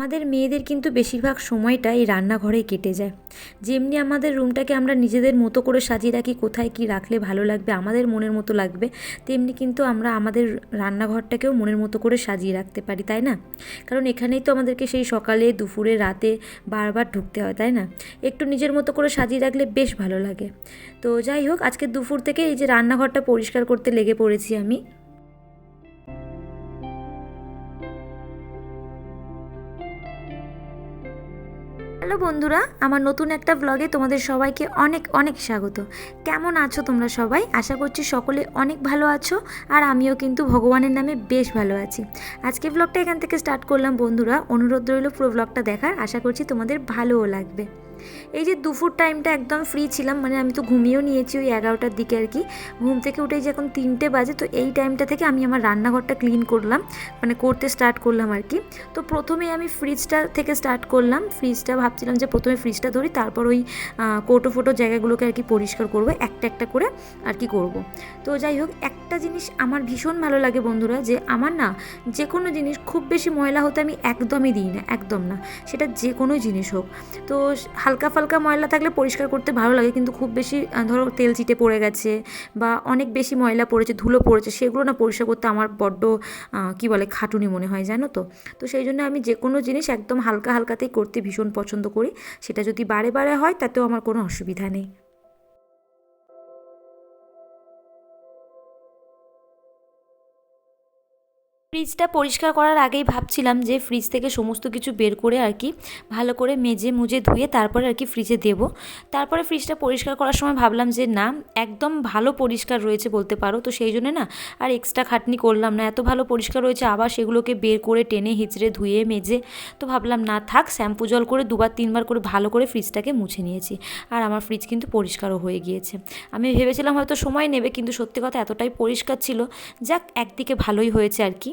আমাদের মেয়েদের কিন্তু বেশিরভাগ সময়টা এই রান্নাঘরেই কেটে যায়। যেমনি আমাদের রুমটাকে আমরা নিজেদের মতো করে সাজিয়ে রাখি, কোথায় কি রাখলে ভালো লাগবে, আমাদের মনের মতো লাগবে, তেমনি কিন্তু আমরা আমাদের রান্নাঘরটাকেও মনের মতো করে সাজিয়ে রাখতে পারি, তাই না? কারণ এখানেই তো আমাদেরকে সেই সকালে, দুপুরে, রাতে বারবার ঢুকতে হয়, তাই না? একটু নিজের মতো করে সাজিয়ে রাখলে বেশ ভালো লাগে। তো যাই হোক, আজকে দুপুর থেকে এই যে রান্নাঘরটা পরিষ্কার করতে লেগে পড়েছি আমি। হ্যালো বন্ধুরা, আমার নতুন একটা ব্লগে তোমাদের সবাইকে অনেক অনেক স্বাগত। কেমন আছো তোমরা সবাই? আশা করছি সকলে অনেক ভালো আছো আর আমিও কিন্তু ভগবানের নামে বেশ ভালো আছি। আজকে ব্লগটা এখান থেকে স্টার্ট করলাম বন্ধুরা, অনুরোধ রইল পুরো ব্লগটা দেখার, আশা করছি তোমাদের ভালোও লাগবে। এই যে দুপুর টাইমটা একদম ফ্রি ছিলাম মানে আমি তো ঘুমিয়েও নিয়েছি ওই এগারোটার দিকে আর কি। ঘুম থেকে উঠে যে এখন তিনটে বাজে, তো এই টাইমটা থেকে আমি আমার রান্নাঘরটা ক্লিন করলাম মানে করতে স্টার্ট করলাম আর কি। তো প্রথমে আমি ফ্রিজটা থেকে স্টার্ট করলাম ফ্রিজটা ভাবছিলাম যে প্রথমে ফ্রিজটা ধরি, তারপর ওই কোটো ফোটো জায়গাগুলোকে আর কি পরিষ্কার করব, একটা একটা করে আর কি করব। তো যাই হোক, একটা জিনিস আমার ভীষণ ভালো লাগে বন্ধুরা, যে আমার না যে কোনো জিনিস খুব বেশি ময়লা হতে আমি একদমই দিই না, একদম না, সেটা যে কোনো জিনিস হোক। তো হালকা ফালকা ময়লা থাকলে পরিষ্কার করতে ভালো লাগে, কিন্তু খুব বেশি ধরো তেল চিটে পড়ে গেছে বা অনেক বেশি ময়লা পড়েছে, ধুলো পড়েছে, সেগুলো না পরিষ্কার করতে আমার বড্ড কি বলে, খাটুনি মনে হয়, জানো তো? তো সেই জন্য আমি যে কোনো জিনিস একদম হালকা হালকাতেই করতে ভীষণ পছন্দ করি। সেটা যদি বারে বারে হয়, তাতেও আমার কোনো অসুবিধা নেই। ফ্রিজটা পরিষ্কার করার আগেই ভাবছিলাম যে ফ্রিজ থেকে সমস্ত কিছু বের করে আর কি ভালো করে মেজে মুজে ধুয়ে তারপরে আর কি ফ্রিজে দেবো। তারপরে ফ্রিজটা পরিষ্কার করার সময় ভাবলাম যে না, একদম ভালো পরিষ্কার রয়েছে বলতে পারো। তো সেই জন্য না আর এক্সট্রা খাটনি করলাম না। এত ভালো পরিষ্কার রয়েছে, আবার সেগুলোকে বের করে টেনে হিচড়ে ধুয়ে মেজে তো ভাবলাম না থাক, শ্যাম্পু জল করে দুবার তিনবার করে ভালো করে ফ্রিজটাকে মুছে নিয়েছি। আর আমার ফ্রিজ কিন্তু পরিষ্কারও হয়ে গিয়েছে। আমি ভেবেছিলাম হয়তো সময় নেবে, কিন্তু সত্যি কথা এতটাই পরিষ্কার ছিল। যাক, একদিকে ভালোই হয়েছে আর কি।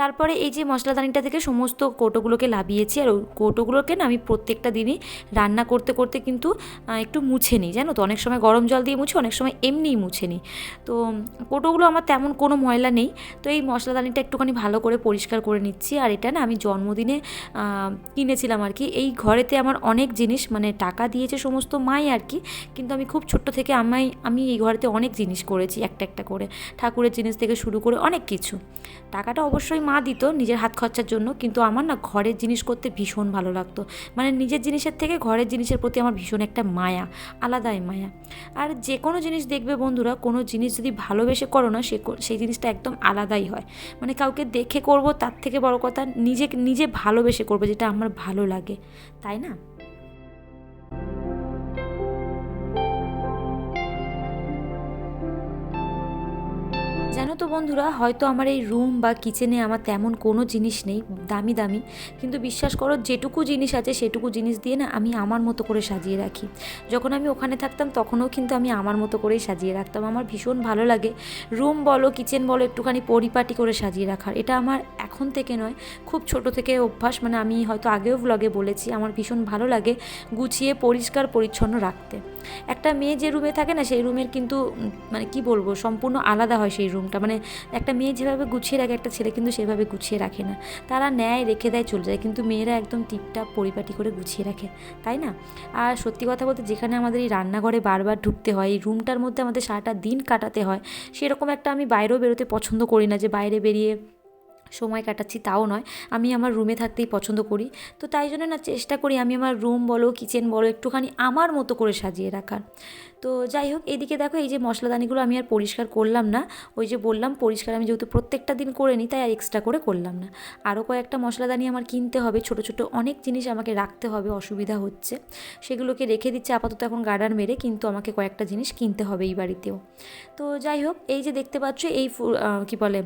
তারপরে এই যে মশলাদানিটা থেকে সমস্ত কৌটোগুলোকে লাভিয়েছি, আর কৌটোগুলোকে না আমি প্রত্যেকটা দিনই রান্না করতে করতে কিন্তু একটু মুছে নিই, জানো তো? অনেক সময় গরম জল দিয়ে মুছে, অনেক সময় এমনিই মুছে নিই। তো কৌটোগুলো আমার তেমন কোনো ময়লা নেই। তো এই মশলাদানিটা একটুখানি ভালো করে পরিষ্কার করে নিচ্ছি, আর এটা না আমি জন্মদিনে কিনেছিলাম আর কি। এই ঘরেতে আমার অনেক জিনিস মানে টাকা দিয়েছে সমস্ত মাই আর কি, কিন্তু আমি খুব ছোট্ট থেকে আমাই আমি এই ঘরেতে অনেক জিনিস করেছি, একটা একটা করে। ঠাকুরের জিনিস থেকে শুরু করে অনেক কিছু। টাকাটা অবশ্যই মা দিত নিজের হাত খরচার জন্য, কিন্তু আমার না ঘরের জিনিস করতে ভীষণ ভালো লাগতো। মানে নিজের জিনিসের থেকে ঘরের জিনিসের প্রতি আমার ভীষণ একটা মায়া, আলাদাই মায়া। আর যে কোনো জিনিস দেখবে বন্ধুরা, কোনো জিনিস যদি ভালোবেসে করো না, সে সেই জিনিসটা একদম আলাদাই হয়। মানে কাউকে দেখে করব, তার থেকে বড় কথা নিজে নিজে ভালোবেসে করব, যেটা আমার ভালো লাগে। তাই না? বন্ধুরা, হয়তো আমার এই রুম বা কিচেনে আমার তেমন কোনো জিনিস নেই, দামি দামি। কিন্তু বিশ্বাস করো, যেটুকু জিনিস আছে সেটুকু জিনিস দিয়ে না আমি আমার মতো করে সাজিয়ে রাখি। যখন আমি ওখানে থাকতাম, তখনও কিন্তু আমি আমার মতো করেই সাজিয়ে রাখতাম। আমার ভীষণ ভালো লাগে। রুম বলো কিচেন বলো, একটুখানি পরিপাটি করে সাজিয়ে রাখার। এটা আমার এখন থেকে নয়, খুব ছোট থেকে অভ্যাস। মানে আমি হয়তো আগেও ব্লগে বলেছি, আমার ভীষণ ভালো লাগে গুছিয়ে পরিষ্কার পরিচ্ছন্ন রাখতে। একটা মেয়ে যে রুমে থাকে না, সেই রুমের কিন্তু মানে কি বলব, সম্পূর্ণ আলাদা হয় সেই রুমটা মানে একটা মেয়ে যেভাবে গুছিয়ে রাখে, একটা ছেলে কিন্তু সেভাবে গুছিয়ে রাখে না। তারা নেয় রেখে দেয় চলে যায়, কিন্তু মেয়েরা একদম টিপটাপ পরিপাটি করে গুছিয়ে রাখে, তাই না? আর সত্যি কথা বলতে যেখানে আমাদের এই রান্নাঘরে বারবার ঢুকতে হয়, এই রুমটার মধ্যে আমাদের সারাটা দিন কাটাতে হয়, সেরকম একটা আমি বাইরেও বেরোতে পছন্দ করি না যে বাইরে বেরিয়ে সময় কাটাচ্ছি, তাও নয়। আমি আমার রুমে থাকতেই পছন্দ করি। তো তাই জন্য না চেষ্টা করি আমি আমার রুম বলো কিচেন বলো, একটুখানি আমার মতো করে সাজিয়ে রাখার। তো যাই হোক, এদিকে দেখো এই যে মশলাদানিগুলো আমি আর পরিষ্কার করলাম না। ওই যে বললাম, পরিষ্কার আমি যেহেতু প্রত্যেকটা দিন করে নিই, তাই আর এক্সট্রা করে করলাম না। আরও কয়েকটা মশলাদানি আমার কিনতে হবে। ছোট ছোট অনেক জিনিস আমাকে রাখতে হবে, অসুবিধা হচ্ছে। সেগুলোকে রেখে দিচ্ছে, আপাতত এখন গার্ডার মেরে, কিন্তু আমাকে কয়েকটা জিনিস কিনতে হবে এই বাড়িতেও। তো যাই হোক, এই যে দেখতে পাচ্ছ, এই কি বলে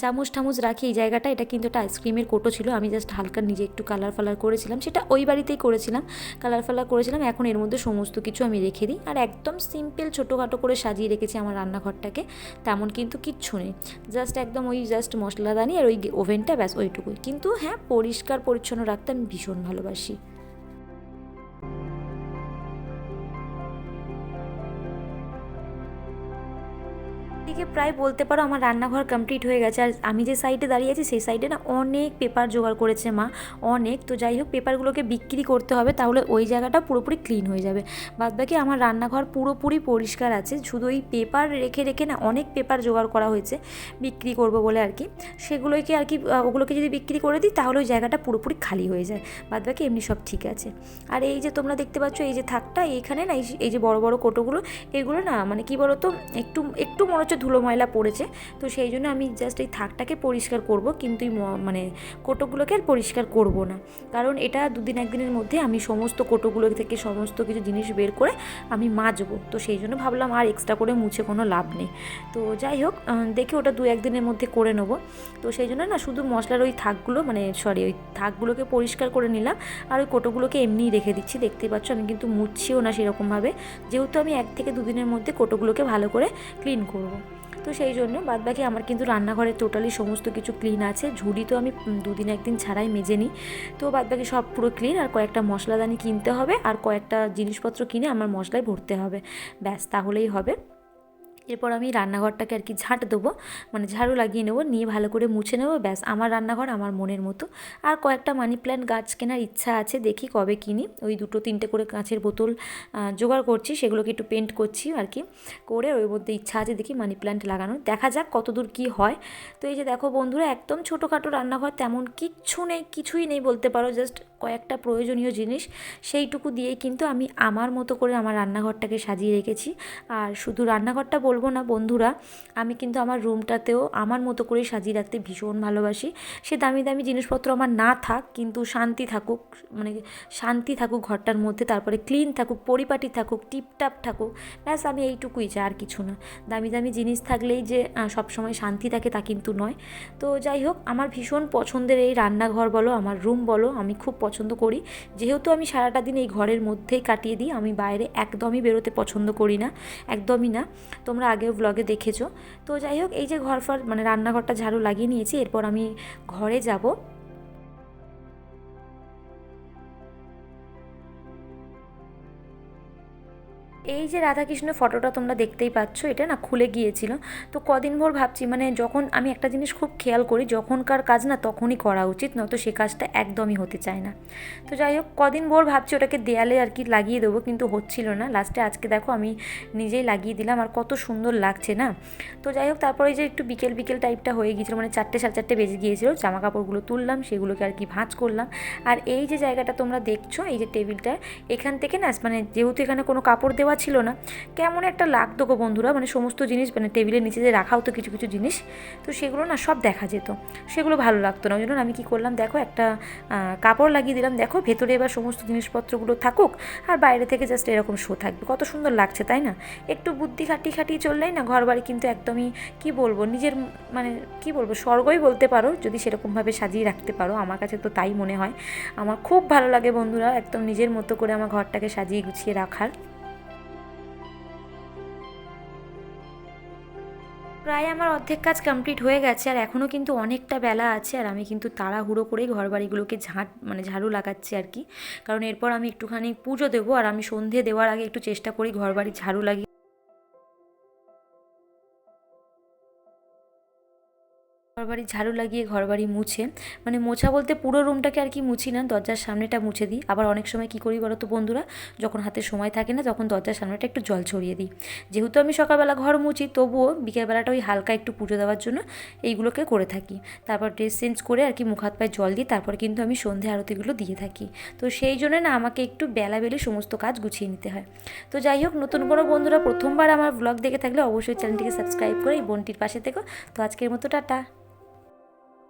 চামচ টামচ রাখি এই জায়গাটা, এটা কিন্তু একটা আইসক্রিমের কোটো ছিল। আমি জাস্ট হালকা নিজে একটু কালার ফালার করেছিলাম। সেটা ওই বাড়িতেই করেছিলাম। কালার ফালার করেছিলাম। এখন এর মধ্যে সমস্ত কিছু আমি রেখে দিই। আর একদম সিম্পল ছোটোখাটো করে সাজিয়ে রেখেছি আমার রান্নাঘরটাকে। তেমন কিন্তু কিচ্ছু নেই। জাস্ট একদম ওই জাস্ট মশলাদানি আর ওই ওভেনটা, ব্যাস ওইটুকুই। কিন্তু হ্যাঁ পরিষ্কার পরিচ্ছন্ন রাখতে আমি ভীষণ ভালোবাসি। এদিকে প্রায় বলতে পারো আমার রান্নাঘর কমপ্লিট হয়ে গেছে। আর আমি যে সাইডে দাঁড়িয়ে আছি, সেই সাইডে না অনেক পেপার জোগাড় করেছে মা, অনেক। তো যাই হোক, পেপারগুলোকে বিক্রি করতে হবে, তাহলে ওই জায়গাটা পুরোপুরি ক্লিন হয়ে যাবে। বাদ বাকি আমার রান্নাঘর পুরোপুরি পরিষ্কার আছে, শুধু ওই পেপার রেখে রেখে না অনেক পেপার জোগাড় করা হয়েছে, বিক্রি করব বলে আর কি। সেগুলোকে আর কি ওগুলোকে যদি বিক্রি করে দিই, তাহলে ওই জায়গাটা পুরোপুরি খালি হয়ে যায়। বাদ বাকি এমনি সব ঠিক আছে। আর এই যে তোমরা দেখতে পাচ্ছ, এই যে থাকটা, এইখানে না এই যে- বড় বড় কোটোগুলো, এগুলো না মানে কি বলো তো একটু একটু মনে হচ্ছে ধুলো ময়লা পড়েছে। তো সেই জন্য আমি জাস্ট এই থাকটাকে পরিষ্কার করব, কিন্তু মানে কোটোগুলোকে আর পরিষ্কার করব না। কারণ এটা দুদিন একদিনের মধ্যে আমি সমস্ত কোটোগুলো থেকে সমস্ত কিছু জিনিস বের করে আমি মাজবো। তো সেই জন্য ভাবলাম আর এক্সট্রা করে মুছে কোনো লাভ নেই। তো যাই হোক দেখি ওটা দু একদিনের মধ্যে করে নেব। তো সেই জন্য না শুধু মশলার ওই থাকগুলো মানে সরি ওই থাকগুলোকে পরিষ্কার করে নিলাম। আর ওই কোটোগুলোকে এমনিই রেখে দিচ্ছি। দেখতেই পাচ্ছ আমি কিন্তু মুছছিও না সেরকমভাবে। যেহেতু আমি এক থেকে দুদিনের মধ্যে কোটোগুলোকে ভালো করে ক্লিন করব। তো সেই জন্য বাদবাকি আমার কিন্তু রান্নাঘরে টোটালি সমস্ত কিছু ক্লিন আছে। ঝুড়ি তো আমি দুদিন একদিন ছাড়াই মেজে নিই। তো বাদবাকি সব পুরো ক্লিন আর কয়েকটা মশলাদানি কিনতে হবে আর কয়েকটা জিনিসপত্র কিনে আমার মশলায় ভরতে হবে। ব্যাস, তাহলেই হবে। এরপর আমি রান্নাঘরটাকে আর কি ঝাঁট দেবো মানে ঝাড়ু লাগিয়ে নেব, নিয়ে ভালো করে মুছে নেব, ব্যাস আমার রান্নাঘর আমার মনের মতো। আর কয়েকটা মানি প্ল্যান্ট গাছ কেনার ইচ্ছা আছে, দেখি কবে কিনি। ওই দুটো তিনটে করে কাঁচের বোতল জোগাড় করছি, সেগুলোকে একটু পেন্ট করছি আর কি। করে ওর মধ্যে ইচ্ছা আছে দেখি মানি প্ল্যান্ট লাগানো দেখা যাক কতদূর কি হয়। তো এই যে দেখো বন্ধুরা, একদম ছোটোখাটো রান্নাঘর, তেমন কিচ্ছু নেই, কিছুই নেই বলতে পারো, জাস্ট কয়েকটা প্রয়োজনীয় জিনিস সেইটুকু দিয়েই কিন্তু আমি আমার মতো করে আমার রান্নাঘরটাকে সাজিয়ে রেখেছি। আর শুধু রান্নাঘরটা বলব না বন্ধুরা, আমি কিন্তু আমার রুমটাতেও আমার মতো করে সাজিয়ে রাখতে ভীষণ ভালোবাসি। সে দামি দামি জিনিসপত্র আমার না থাক, কিন্তু শান্তি থাকুক মানে শান্তি থাকুক ঘরটার মধ্যে, তারপরে ক্লিন থাকুক, পরিপাটি থাকুক, টিপটাপ থাকুক, ব্যাস আমি এইটুকুই চাই আর কিছু না। দামি দামি জিনিস থাকলেই যে সবসময় শান্তি থাকে তা কিন্তু নয়। তো যাই হোক, আমার ভীষণ পছন্দের এই রান্নাঘর বলো, আমার রুম বলো, আমি খুব পছন্দ করি। যেহেতু আমি সারাটা দিন এই ঘরের মধ্যেই কাটিয়ে দিই, আমি বাইরে একদমই বেরোতে পছন্দ করি না, একদমই না। তোমরা আগেও ব্লগে দেখেছ। তো যাই হোক, এই যে ঘর ফর মানে রান্নাঘরটা ঝাড়ু লাগিয়ে নিয়েছি, এরপর আমি ঘরে যাব। এই যে রাধাকৃষ্ণ ফটোটা তোমরা দেখতেই পাচ্ছ, এটা না খুলে গিয়েছিল। তো কদিন ভোর ভাবছি মানে যখন আমি একটা জিনিস খুব খেয়াল করি, যখনকার কাজ না তখনই করা উচিত, নয়তো সে কাজটা একদমই হতে চায় না। তো যাই হোক, কদিন ভোর ভাবছি ওটাকে দেয়ালে আর কি লাগিয়ে দেবো, কিন্তু হচ্ছিল না। লাস্টে আজকে দেখো আমি নিজেই লাগিয়ে দিলাম, আর কত সুন্দর লাগছে না। তো যাই হোক, তারপরে যে একটু বিকেল বিকেল টাইপটা হয়ে গিয়েছিল মানে চারটে সাড়ে চারটে বেজে গিয়েছিল জামা কাপড়গুলো তুললাম, সেগুলোকে আর কি ভাঁজ করলাম। আর এই যে জায়গাটা তোমরা দেখছ, এই যে টেবিলটা, এখান থেকে না মানে যেহেতু এখানে কোনো কাপড় দেওয়া ছিল না। কেমন একটা লাগতো গো বন্ধুরা মানে সমস্ত জিনিস মানে টেবিলের নিচে যে রাখা হতো কিছু কিছু জিনিস, তো সেগুলো না সব দেখা যেত। সেগুলো ভালো লাগতো না। ওই জন্য আমি কী করলাম, দেখো একটা কাপড় লাগিয়ে দিলাম। দেখো ভেতরে এবার সমস্ত জিনিসপত্রগুলো থাকুক আর বাইরে থেকে জাস্ট এরকম শো থাকবে। কত সুন্দর লাগছে, তাই না? একটু বুদ্ধি খাটিয়ে খাটিয়ে চললেই না ঘর বাড়ি কিন্তু একদমই, কি বলব, নিজের মানে কি বলব, স্বর্গই বলতে পারো, যদি সেরকমভাবে সাজিয়ে রাখতে পারো। আমার কাছে তো তাই মনে হয়। আমার খুব ভালো লাগে বন্ধুরা, একদম নিজের মতো করে আমার ঘরটাকে সাজিয়ে গুছিয়ে রাখার। প্রায় আমার অর্ধেক কাজ কমপ্লিট হয়ে গেছে আর এখনও কিন্তু অনেকটা বেলা আছে আর আমি কিন্তু তাড়াহুড়ো করেই ঘর বাড়িগুলোকে ঝাঁট মানে ঝাড়ু লাগাচ্ছি আর কি। কারণ এরপর আমি একটুখানি পুজো দেবো আর আমি সন্ধে দেওয়ার আগে একটু চেষ্টা করি ঘর বাড়ি ঝাড়ু লাগিয়ে ঘরবাড়ি ঝাড়ু লাগিয়ে ঘরবাড়ি মুছে মানে মোছা বলতে পুরো রুমটাকে আর কি মুছি না, দরজার সামনেটা মুছে দিই। আবার অনেক সময় কী করি বলো তো বন্ধুরা, যখন হাতে সময় থাকে না, তখন দরজার সামনেটা একটু জল ছড়িয়ে দিই। যেহেতু আমি সকালবেলা ঘর মুছি, তবুও বিকেলবেলাটা ওই হালকা একটু পুজো দেওয়ার জন্য এইগুলোকে করে থাকি। তারপর ড্রেস চেঞ্জ করে আর কি মুখ হাত পায়ে জল দিই, তারপর কিন্তু আমি সন্ধে আরতিগুলো দিয়ে থাকি। তো সেই জন্য না, আমাকে একটু বেলাবেলি সমস্ত কাজ গুছিয়ে নিতে হয়। তো যাই হোক, নতুন কোনো বন্ধুরা প্রথমবার আমার ব্লগ দেখে থাকলে অবশ্যই চ্যানেলটিকে সাবস্ক্রাইব করে এই বোনটির পাশে থেকো। তো আজকের মতো টাটা।